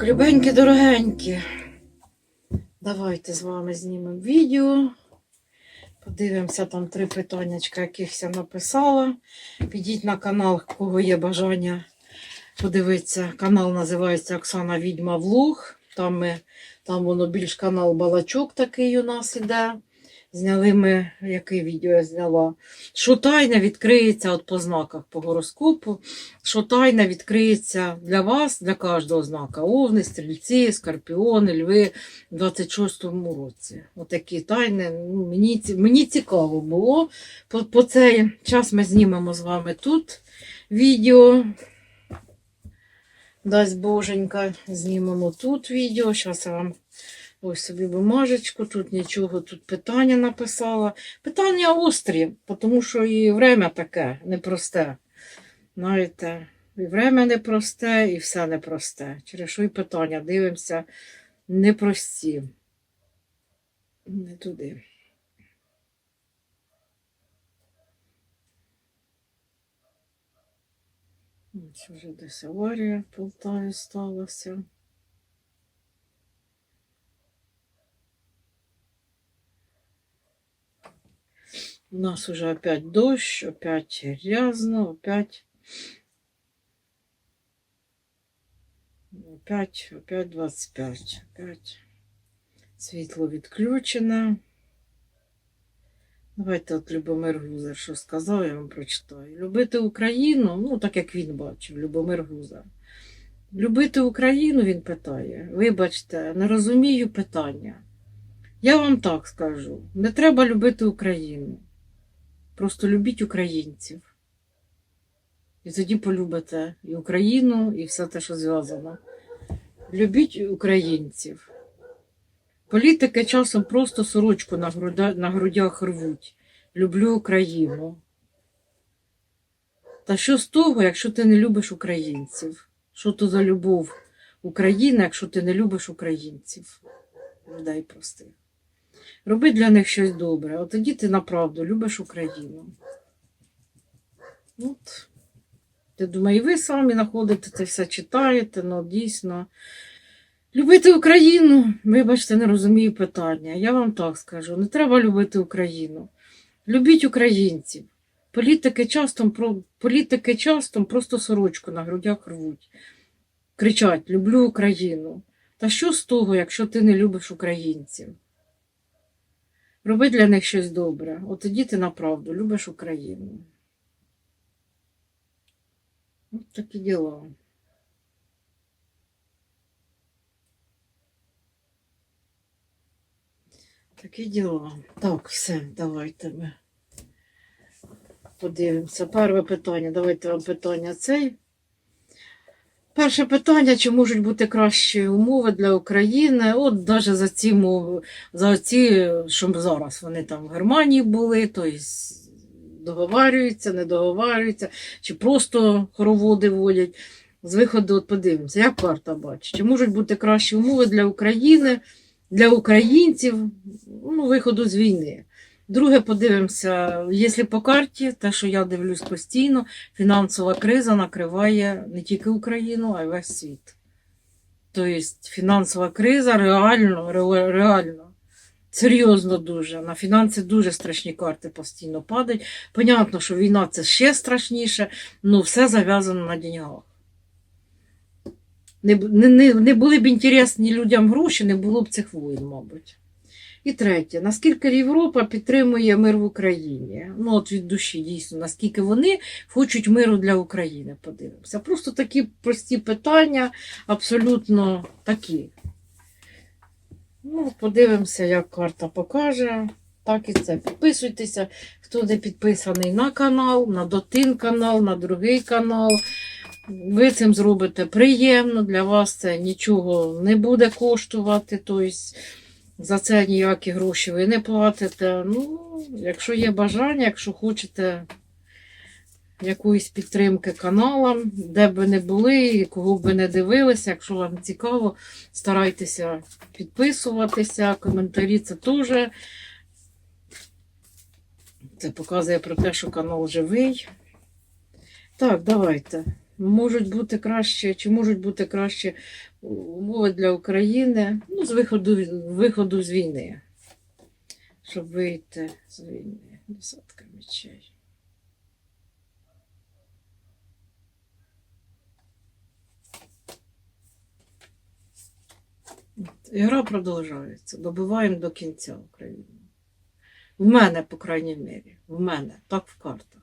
Так, любенькі, дорогенькі. Давайте з вами знімемо відео. Подивимося там три питаннячка, яких я написала. Підіть на канал, у кого є бажання подивитися. Канал називається Оксана Відьма Влог. Там, ми, там воно більш канал Балачок такий у нас іде. Зняли ми, яке відео я зняла. Що тайна відкриється от по знаках по гороскопу. Що тайна відкриється для вас, для кожного знака. Овни, стрільці, скорпіони, льви в 26-му році. Отакі тайни. Ну, мені, мені цікаво було. По, по цей час ми знімемо з вами тут відео. Дасть Боженька, знімемо тут відео. Зараз я вам ось собі бумажечку, тут нічого, тут питання написала. Питання острі, тому що і время таке непросте. Знаєте, і время непросте, і все непросте. Через що і питання дивимося непрості. Не туди. Ось вже десь аварія в Полтаві сталася. У нас уже опять дождь, опять грязно, опять... Опять, опять 25, опять світло відключене. Давайте от Любомир Гузар, що сказав, я вам прочитаю. Любити Україну, ну так як він бачив, Любомир Гузар. Любити Україну, він питає. Вибачте, не розумію питання. Я вам так скажу: не треба любити Україну. Просто любіть українців. І тоді полюбите і Україну, і все те, що зв'язано. Любіть українців. Політики часом просто сорочку на, груда, на грудях рвуть. Люблю Україну. Та що з того, якщо ти не любиш українців? Що то за любов України, якщо ти не любиш українців? Людей простих. Роби для них щось добре, от тоді ти направду любиш Україну. От. Я думаю, і ви самі знаходите це все читаєте, ну дійсно. Любити Україну, вибачте, не розумію питання. Я вам так скажу: не треба любити Україну. Любіть українців. Політики часто, політики часто просто сорочку на грудях рвуть. Кричать Люблю Україну. Та що з того, якщо ти не любиш українців? Роби для них щось добре. От тоді ти направду любиш Україну. От такі діла. Такі діла. Так, все, давайте ми подивимося. Перше питання. Давайте вам питання цей. Перше питання, чи можуть бути кращі умови для України? От навіть за ці за ці, що зараз вони там в Германії були, тобто договарюються, не договарюються, чи просто хороводи водять. З виходу от подивимося, як карта бачить, чи можуть бути кращі умови для України, для українців, ну, виходу з війни. Друге, подивимося, якщо по карті, те, що я дивлюсь постійно, фінансова криза накриває не тільки Україну, а й весь світ. Тобто фінансова криза реально, реально, серйозно дуже. На фінанси дуже страшні карти постійно падають. Понятно, що війна це ще страшніше, але все зав'язано на деньгах. Не, не, не були б інтересні людям гроші, не було б цих воїн, мабуть. І третє, наскільки Європа підтримує мир в Україні? Ну, от від душі, дійсно, наскільки вони хочуть миру для України, подивимося. Просто такі прості питання, абсолютно такі. Ну, подивимося, як карта покаже. Так і це. Підписуйтеся, хто не підписаний на канал, на Дотин канал, на другий канал. Ви цим зробите приємно, для вас це нічого не буде коштувати. Тобто за це ніякі гроші ви не платите. Ну, якщо є бажання, якщо хочете якоїсь підтримки каналам, де б ви не були, кого б ви не дивилися, якщо вам цікаво, старайтеся підписуватися, коментарі це теж. Це показує про те, що канал живий. Так, давайте. Можуть бути краще, чи можуть бути краще умови для України ну, з виходу, виходу з війни. Щоб вийти з війни. Десятка мечей. Ігра продовжується. Добиваємо до кінця Україну. В мене, по крайній мірі, в мене, так в картах.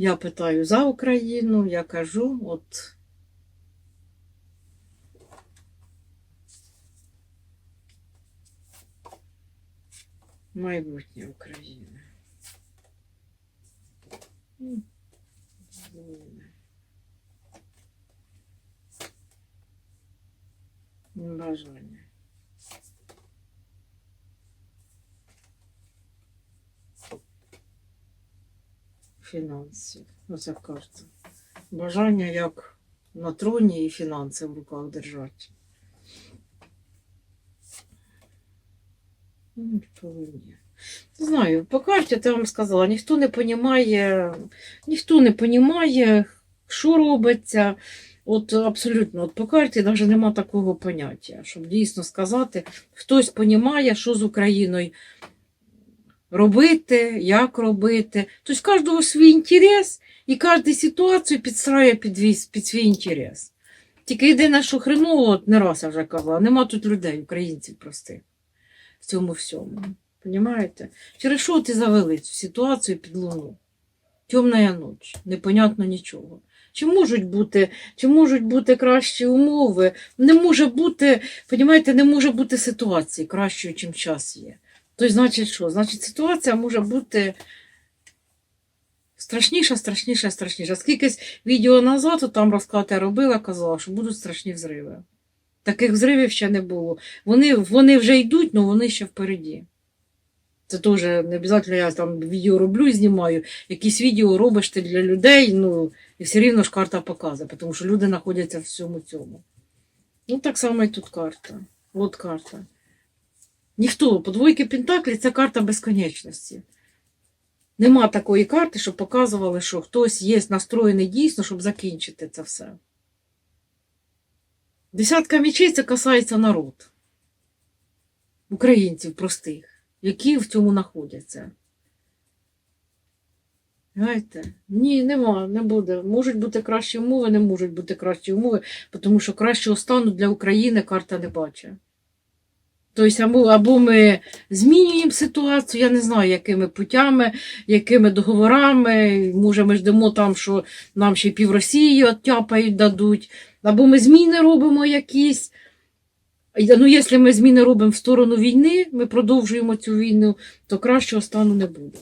Я питаю за Україну, я кажу, от. Майбутнє України. Бажання. Фінансів. Оця карта. Бажання як на троні і фінанси в руках держати. Ну. Не знаю, по карті я вам сказала, ніхто не понімає, ніхто не понімає, що робиться. От абсолютно, от по карті навіть нема такого поняття, щоб дійсно сказати, хтось понімає, що з Україною робити, як робити. Тобто кожного свій інтерес, і кожна ситуацію підстраює під, під свій інтерес. Тільки єдине, що хреново, от не раз я вже казала, нема тут людей, українців простих в цьому всьому. Понімаєте? Через що ти завели цю ситуацію під луну? Темна ніч, непонятно нічого. Чи можуть бути, чи можуть бути кращі умови? Не може бути, понімаєте, не може бути ситуації кращої, чим час є. Тобто, значить, що? Значить, ситуація може бути страшніша, страшніша, страшніша. Скількись відео назад, там розката робила, казала, що будуть страшні взриви. Таких взривів ще не було. Вони, вони вже йдуть, але вони ще впереді. Це теж не обов'язково я там відео роблю і знімаю. Якісь відео робиш ти для людей, ну, і все рівно ж карта показує, тому що люди знаходяться в всьому цьому. Ну, так само і тут карта. От карта. Ніхто, по двойки Пентаклі це карта безконечності. Нема такої карти, щоб показували, що хтось є настроєний дійсно, щоб закінчити це все. Десятка мічей це касається народ. Українців простих, які в цьому знаходяться. Знаєте? Ні, нема, не буде. Можуть бути кращі умови, не можуть бути кращі умови, тому що кращого стану для України карта не бачить. Тобто, або, або ми змінюємо ситуацію, я не знаю, якими путями, якими договорами. Може, ми ждемо там, що нам ще пів Росії оттяпають, дадуть. Або ми зміни робимо якісь. Ну, якщо ми зміни робимо в сторону війни, ми продовжуємо цю війну, то кращого стану не буде.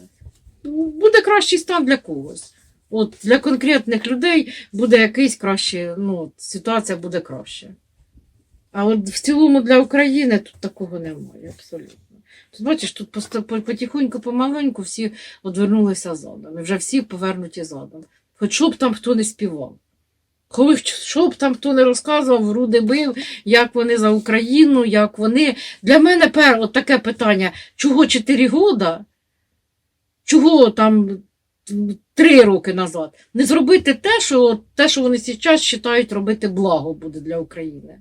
Ну, Буде кращий стан для когось. От для конкретних людей буде якийсь кращий, ну, ситуація буде краще. А от в цілому для України тут такого немає, абсолютно. Тут бачиш, тут потихоньку, помаленьку всі одвернулися задом. І вже всі повернуті задом. Хоч що б там хто не співав. Коли що б там хто не розказував, груди бив, як вони за Україну, як вони. Для мене пер, от таке питання: чого 4 года? Чого там м, 3 роки назад? Не зробити те, що, те, що вони зараз вважають робити благо буде для України.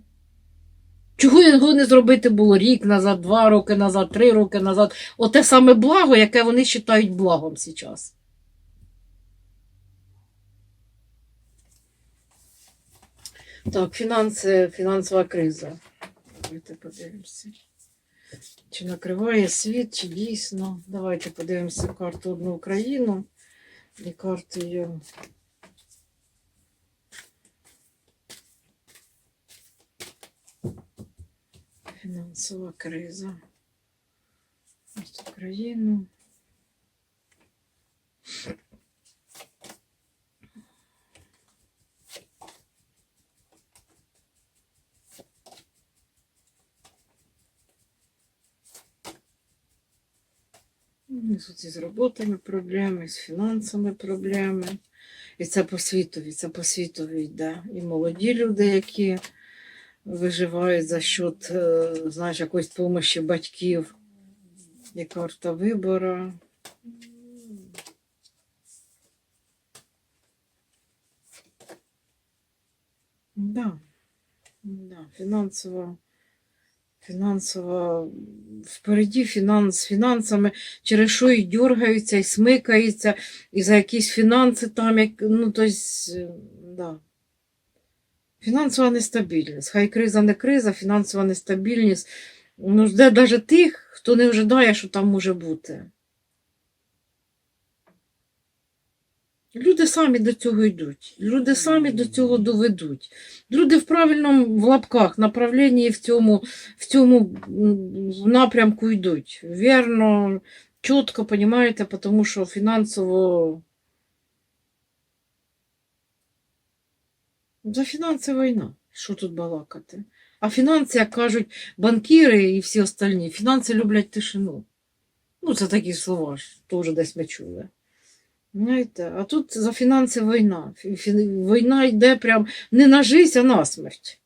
Чого його не зробити було рік назад, два роки назад, три роки назад? Оте саме благо, яке вони вважають благом зараз. Так, фінанси, фінансова криза. Давайте подивимося. Чи накриває світ, чи дійсно. Давайте подивимося карту одну Україну і карту Фінансова криза. Ось Україну. Ну, і з роботами проблеми, з фінансами проблеми. І це по світові, це по світові йде. І молоді люди, які виживають за счет, е, знаєш, якоїсь допомоги батьків. І карта вибору. Да. Да. Фінансово, фінансово впереді фінанс з фінансами, через що і дергаються, і смикаються, і за якісь фінанси там, як, ну, то есть, е, да. Фінансова нестабільність. Хай криза не криза, фінансова нестабільність. Ну, жде навіть тих, хто не ожидає, що там може бути. Люди самі до цього йдуть. Люди самі до цього доведуть. Люди в правильному в лапках направленні в цьому, в цьому напрямку йдуть. Вірно, чітко, розумієте, тому що фінансово. За фінанси війна. Що тут балакати? А фінанси, як кажуть банкіри і всі остальні, фінанси люблять тишину. Ну, це такі слова ж теж десь ми чули. Знаєте, а тут за фінанси війна. Війна йде прям не на життя, а на смерть.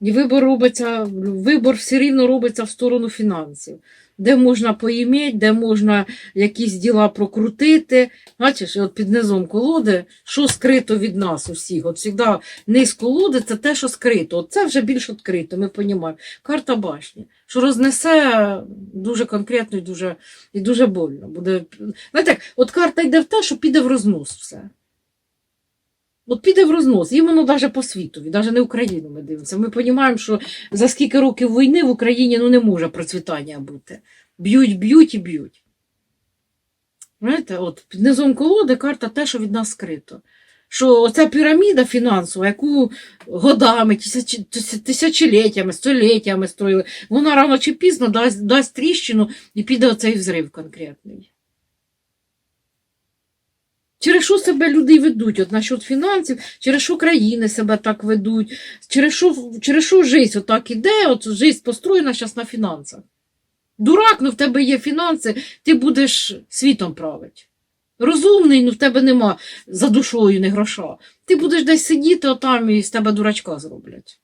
І вибор робиться, вибор все рівно робиться в сторону фінансів, де можна поїмати, де можна якісь діла прокрутити. Бачиш, от під низом колоди, що скрито від нас усіх. От завжди низ колоди це те, що скрито. От це вже більш відкрито, ми розуміємо. Карта башні, що рознесе дуже конкретно і дуже, і дуже больно. Буде... Знаєте, от карта йде в те, що піде в рознос все. От піде в рознос, іменно навіть по світові, навіть не Україну ми дивимося. Ми розуміємо, що за скільки років війни в Україні ну, не може процвітання бути. Б'ють, б'ють і б'ють. Знаєте, от під низом колоди карта те, що від нас скрито. Що оця піраміда фінансова, яку годами, тисяч- тисячоліттями, століттями строїли, вона рано чи пізно дасть, дасть тріщину і піде оцей взрив конкретний. Через що себе люди ведуть? От насчет фінансів, через що країни себе так ведуть, через що, через що життя отак іде, от життя построєна зараз на фінансах. Дурак, ну в тебе є фінанси, ти будеш світом правити. Розумний, ну в тебе нема за душою не гроша. Ти будеш десь сидіти отам і з тебе дурачка зроблять.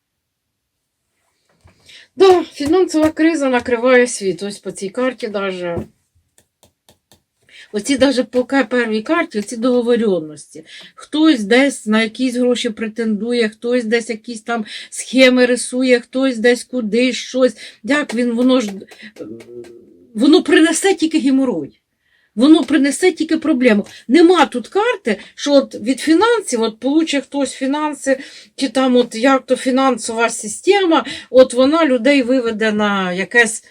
Да, фінансова криза накриває світ. Ось по цій карті даже. Оці даже по первій карті, оці договоренності. Хтось десь на якісь гроші претендує, хтось десь якісь там схеми рисує, хтось десь кудись щось. Як він, воно ж воно принесе тільки геморой. Воно принесе тільки проблему. Нема тут карти, що от від фінансів, от получить хтось фінанси, чи там от як то фінансова система, от вона людей виведе на якесь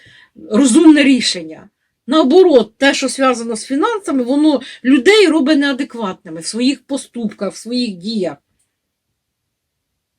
розумне рішення. Наоборот, те, що зв'язано з фінансами, воно людей робить неадекватними в своїх поступках, в своїх діях.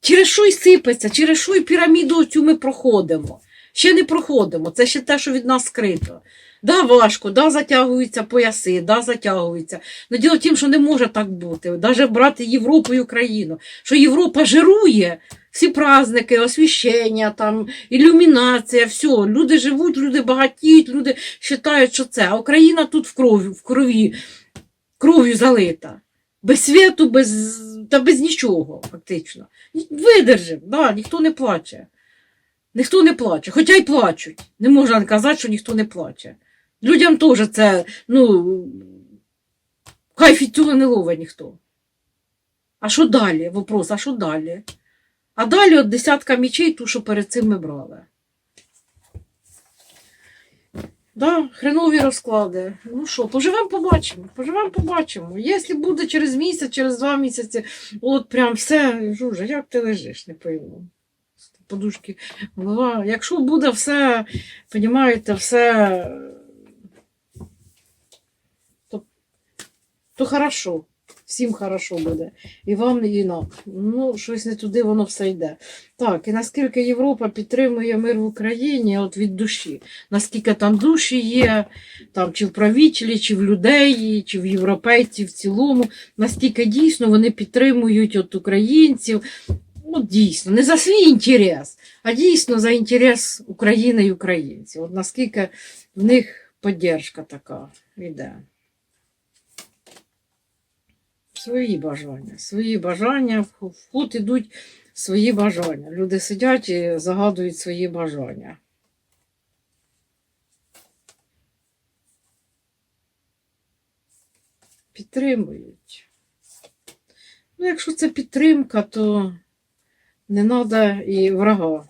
Через що й сипеться, через що й піраміду цю ми проходимо. Ще не проходимо, це ще те, що від нас скрито. Да, важко, да, затягуються пояси, да, затягуються. Но діло в тім, що не може так бути. Навіть брати Європу і Україну, що Європа жирує всі праздники, освіщення, там, ілюмінація, все. Люди живуть, люди багатіють, люди вважають, що це. А Україна тут в крові, в крові, кров'ю залита. Без світу, без, та без нічого, фактично. Видержим, да, ніхто не плаче. Ніхто не плаче, хоча й плачуть. Не можна казати, що ніхто не плаче. Людям теж це, ну, від цього не ловить ніхто. А що далі? Вопрос, а що далі? А далі от десятка мічей, ту, що перед цим ми брали. Да, хренові розклади. Ну що, поживемо, побачимо. Поживемо, побачимо. Якщо буде через місяць, через два місяці, от прям все, жужа, як ти лежиш, не пойму. Подушки, голова. Якщо буде все, понімаєте, все, то хорошо. Всім хорошо буде. І вам, і. Ну, щось не туди воно все йде. Так, і наскільки Європа підтримує мир в Україні от від душі, наскільки там душі є, там, чи в правителі, чи в людей, чи в європейців в цілому, наскільки дійсно вони підтримують от українців. От дійсно, не за свій інтерес, а дійсно за інтерес України і українців. От наскільки в них поддержка така йде. Свої бажання, свої бажання, в ход ідуть свої бажання. Люди сидять і загадують свої бажання. Підтримують. Ну, якщо це підтримка, то не треба і врага.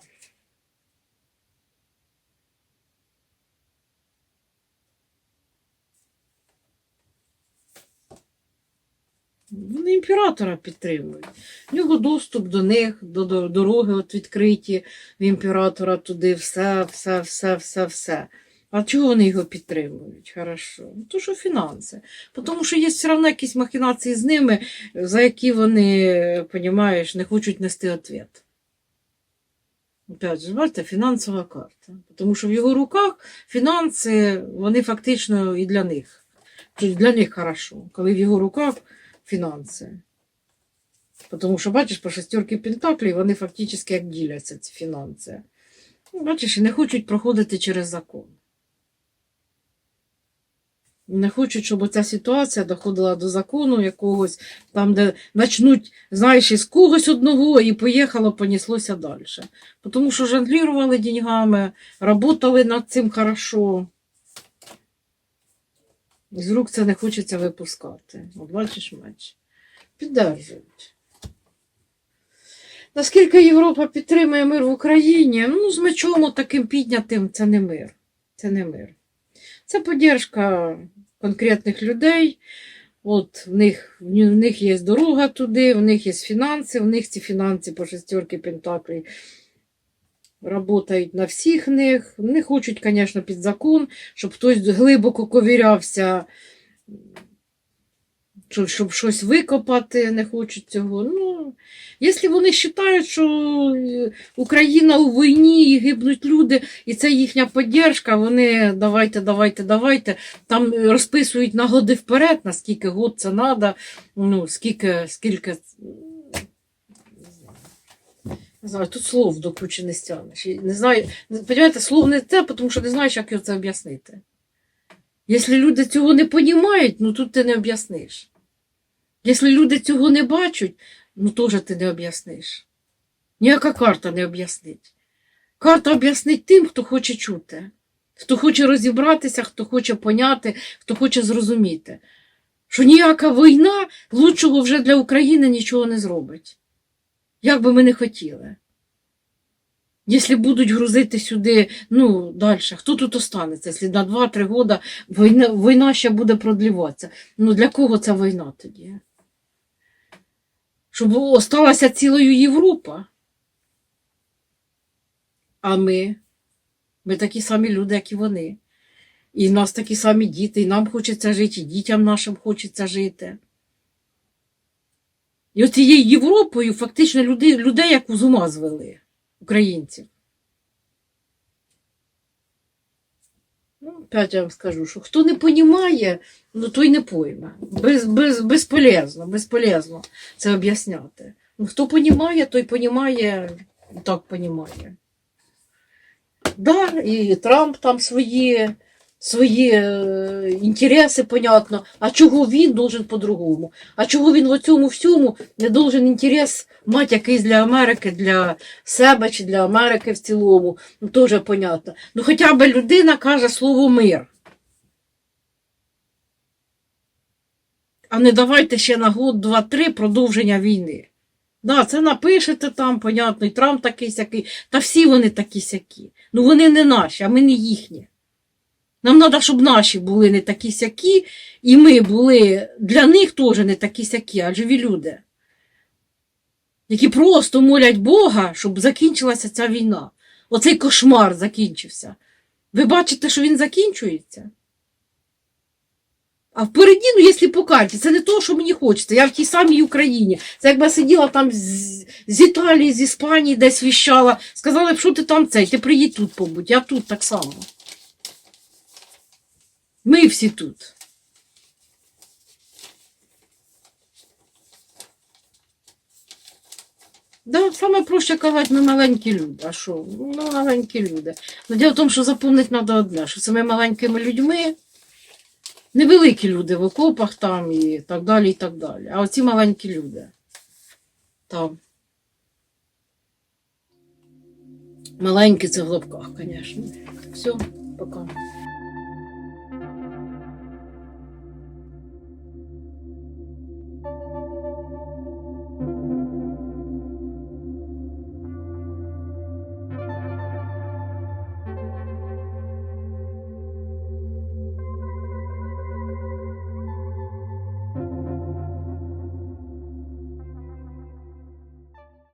Вони імператора підтримують. В нього доступ до них, до, до дороги от відкриті в імператора туди, все, все, все, все, все. А чого вони його підтримують? Хорошо. Ну, то що фінанси. Тому що є все одно якісь махінації з ними, за які вони, понімаєш, не хочуть нести відповідь. Опять же, бачите, фінансова карта. Тому що в його руках фінанси, вони фактично і для них. Тобто для них хорошо, коли в його руках фінанси. Тому що, бачиш, по шестерки Пентаклів вони фактично як діляться, ці фінанси. Ну, Бачиш, і не хочуть проходити через закон. Не хочуть, щоб ця ситуація доходила до закону якогось, там, де почнуть, знаєш, із когось одного і поїхало, поніслося далі. Тому що жонглірували деньгами, працювали над цим хорошо. З рук це не хочеться випускати. От бачиш меч. Піддержують. Наскільки Європа підтримує мир в Україні, ну, з мечом таким піднятим це не мир. Це не мир. Це поддержка конкретних людей. От в них, в них є дорога туди, в них є фінанси, в них ці фінанси по шестерки Пентаклей Работають на всіх них. Не хочуть, звісно, під закон, щоб хтось глибоко ковірявся, щоб, щось викопати, не хочуть цього. Ну, якщо вони вважають, що е, Україна у війні і гибнуть люди, і це їхня підтримка, вони давайте, давайте, давайте. Там розписують на годи вперед, наскільки год це треба, ну, скільки, скільки. Не знаю, тут слов до кучі не стягнеш. Не знаю, понимаєте, слов не те, тому що не знаєш, як його це об'яснити. Якщо люди цього не розуміють, ну тут ти не об'ясниш. Якщо люди цього не бачать, ну теж ти не об'ясниш. Ніяка карта не об'яснить. Карта об'яснить тим, хто хоче чути, хто хоче розібратися, хто хоче поняти, хто хоче зрозуміти, що ніяка війна лучшого вже для України нічого не зробить. Як би ми не хотіли. Якщо будуть грузити сюди, ну, далі, хто тут останеться? Якщо на 2-3 роки війна, війна ще буде продліватися. Ну, для кого ця війна тоді? Щоб осталася цілою Європа. А ми, ми такі самі люди, як і вони. І в нас такі самі діти, і нам хочеться жити, і дітям нашим хочеться жити. І оцією Європою фактично людей, людей як з звели, українців. Ну, опять я вам скажу, що хто не понімає, ну той не пойме. Без, без, безполезно, безполезно це об'ясняти. Ну, хто понімає, той понімає, так понімає. Да, і Трамп там свої свої е, інтереси, понятно. А чого він должен по-другому? А чого він в цьому всьому не должен інтерес мати якийсь для Америки, для себе чи для Америки в цілому? Ну, теж понятно. Ну, хоча б людина каже слово мир. А не давайте ще на год, два, три продовження війни. Да, це напишете там, понятно, і Трамп такий сякий, та всі вони такі сякі. Ну вони не наші, а ми не їхні. Нам треба, щоб наші були не такі сякі, і ми були для них теж не такі сякі, а живі люди, які просто молять Бога, щоб закінчилася ця війна. Оцей кошмар закінчився. Ви бачите, що він закінчується? А впереді, ну, якщо по карті, це не то, що мені хочеться. Я в тій самій Україні. Це якби я сиділа там з, з Італії, з Іспанії, десь віщала. Сказали б, що ти там цей, ти приїдь тут побудь, я тут так само. Ми всі тут. Да, саме проще казати, ми маленькі люди. А що? Ну, маленькі люди. Ну, діло в тому, що запомнити треба одне, що це ми маленькими людьми, невеликі люди в окопах там і так далі, і так далі. А оці маленькі люди. Там. Маленькі це в лапках, звісно. Все, пока.